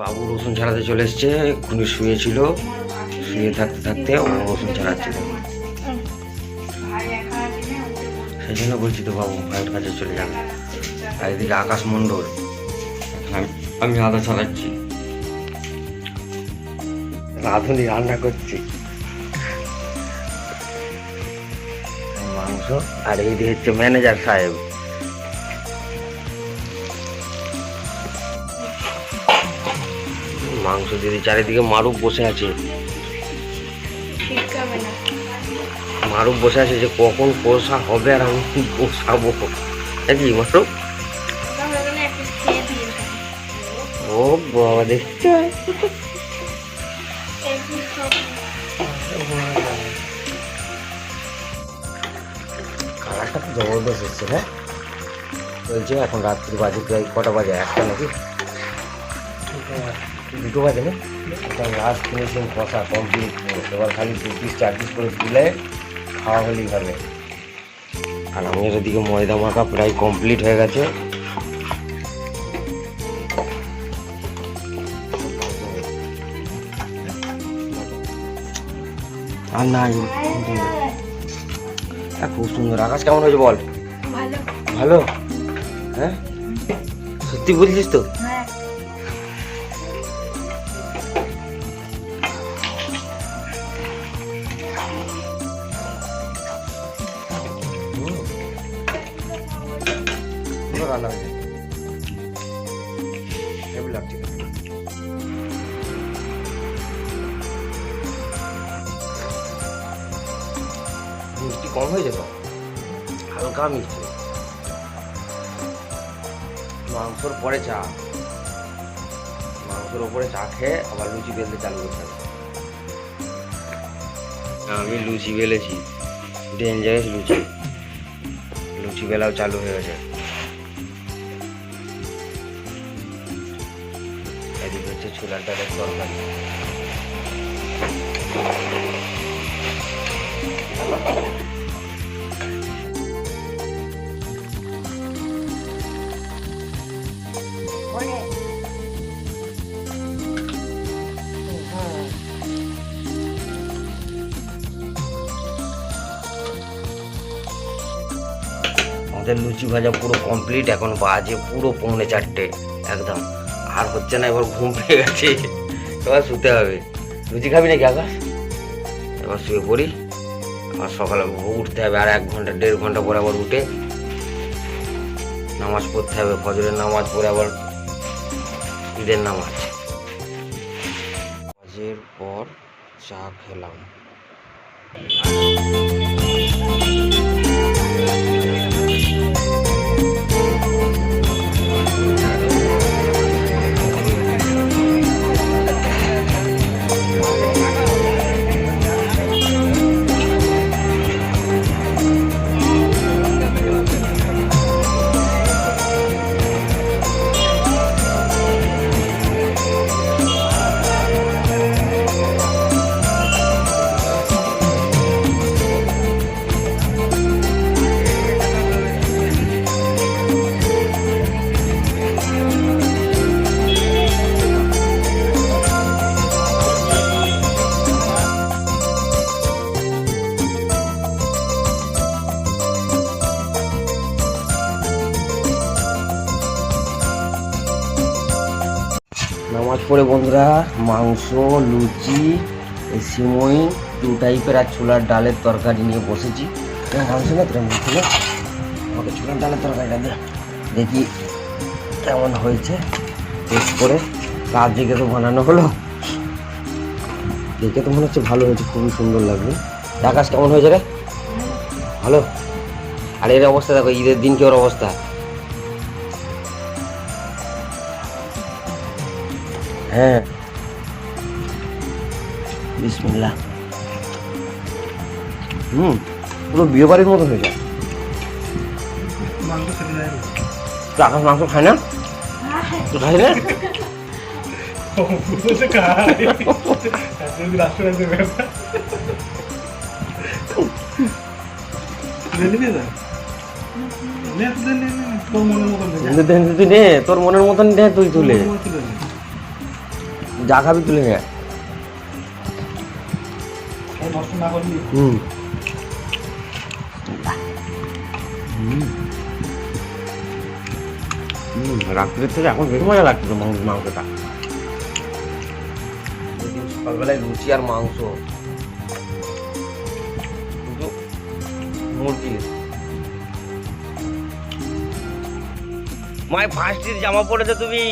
বাবু চলে এসছে এক্ষুনি শুয়েছিল। শুয়ে থাকতে থাকতে ও রসুন ছাড়াচ্ছিল সেই জন্য বলছি তো বাবু, ভাইয়ের কাছে চলে যাবে আর এদিকে আকাশ মণ্ডল আমি- আদা ছাড়াচ্ছি রাঁধুনি রান্না করছি। মাংস আর এই দিয়ে হচ্ছে ম্যানেজার সাহেব। মাংস দিদি চারিদিকে মারুক বসে আছে মারুক বসে আছে যে কখন কষা হবে আর আমি কষাবো নাকি মারুক ও বাবা দেখছ কালারটা জবরদস্ত এসছে না বলছে এখন রাত্রি বাজে, প্রায় কটা বাজে, একটা নাকি? দুটো বাজে না? লাস্ট ফিনিশিং কষা কমপ্লিট এবার খালি দু পিস চার পিস করে দিলে খাওয়া হলেই হবে। আর আমাদের এদিকে ময়দা মাখা প্রায় কমপ্লিট হয়ে গেছে। আর নাই খুব সুন্দর। আকাশ কেমন হয়েছে বল? ভালো। ভালো? হ্যাঁ? সত্যি বলছিস তো? হ্যাঁ। পুরো রান্না হেভি লাগছে। খেতে। মিষ্টি কম হয়েছে তো হালকা মিষ্টি। মাংসর পরে চা। মাংসের ওপরে চা খেয়ে আবার লুচি বেলতে চালু করতে আমি লুচি বেলেছি। ডেঞ্জারাস লুচি। লুচি বেলাও চালু হয়ে গেছে। এদিকে হচ্ছে ছোলার ডালের তরকারি আমাদের লুচি ভাজা পুরো কমপ্লিট এখন বাজে পুরো পৌনে চারটে, একদম। আর হচ্ছে না, এবার ঘুম পেয়ে গেছে। এবার শুতে হবে। লুচি খাবি নাকি আকাশ? এবার শুয়ে পড়ি। আবার সকালে উঠতে হবে, আর এক ঘণ্টা, দেড় ঘণ্টা পরে আবার উঠে নামাজ পড়তে হবে। ফজরের নামাজ পড়ে আবার ঈদের নামাজ। নামাজের পর চা খেলাম। নামাজ পড়ে বন্ধুরা। মাংস, লুচি সিমই, দু টাইপের আর ছোলার ডালের তরকারি নিয়ে বসেছি। মাংস না তোরা মাংস না আমাকে ছোলার ডালের তরকারিটা দে। দেখি কেমন হয়েছে। টেস্ট করে রাত জেগে তো বানানো হলো। দেখে তো মনে হচ্ছে ভালো হয়েছে, খুবই সুন্দর লাগবে আকাশ কেমন হয়েছে রে? ভালো? আর এর অবস্থা দেখো, ঈদের দিন কি ওর অবস্থা। হ্যাঁ। বিসমিল্লাহ। হুম পুরো বিয়ে বাড়ির মতো হয়ে যায়। আকাশ মাংস খায় না? তো খাই না তোর মনের মতন নে তুই তুলে। যা খাবি তুলে নে। হুম। রাত্রের থেকে এখন বেশ মজা লাগছে মাংস মাংসটা। সকালবেলায় লুচি আর মাংস। মুরগির মায় ফার্স্ট জামা পড়েছো তুমি?